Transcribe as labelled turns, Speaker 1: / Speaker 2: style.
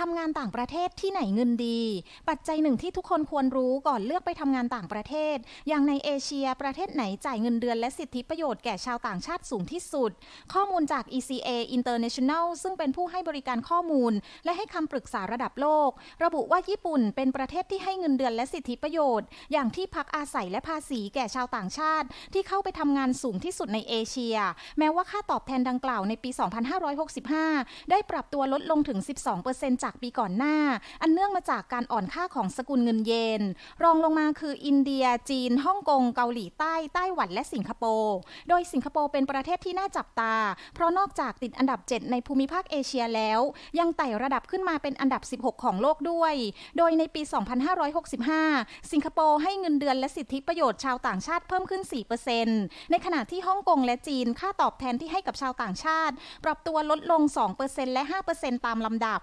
Speaker 1: ทำงานต่างประเทศที่ไหนเงินดี ปัจจัยหนึ่งที่ทุกคนควรรู้ก่อนเลือกไปทำงานต่างประเทศ อย่างในเอเชียประเทศไหนจ่ายเงินเดือนและสิทธิประโยชน์แก่ชาวต่างชาติสูงที่สุด ข้อมูลจาก ECA International ซึ่งเป็นผู้ให้บริการข้อมูล และให้คำปรึกษาระดับโลก ระบุว่าญี่ปุ่นเป็นประเทศที่ให้เงินเดือนและสิทธิประโยชน์ อย่างที่พักอาศัยและภาษีแก่ชาวต่างชาติ ที่เข้าไปทำงานสูงที่สุดในเอเชีย แม้ว่าค่าตอบแทนดังกล่าวในปี 2565 ได้ปรับตัวลดลงถึง 12%จากปีก่อนหน้า อันเนื่องมาจากการอ่อนค่าของสกุลเงินเยน รองลงมาคืออินเดีย จีน ฮ่องกง เกาหลีใต้ ไต้หวัน และสิงคโปร์ โดยสิงคโปร์เป็นประเทศที่น่าจับตา เพราะนอกจากติดอันดับ 7 ในภูมิภาคเอเชียแล้ว ยังไต่ระดับขึ้นมาเป็นอันดับ 16 ของโลกด้วย โดยในปี 2565 สิงคโปร์ให้เงินเดือนและสิทธิประโยชน์ชาวต่างชาติเพิ่มขึ้น 4%ในขณะที่ฮ่องกงและจีนค่าตอบแทนที่ให้กับชาวต่างชาติ ปรับตัวลดลง 2%และ 5%ตามลำดับ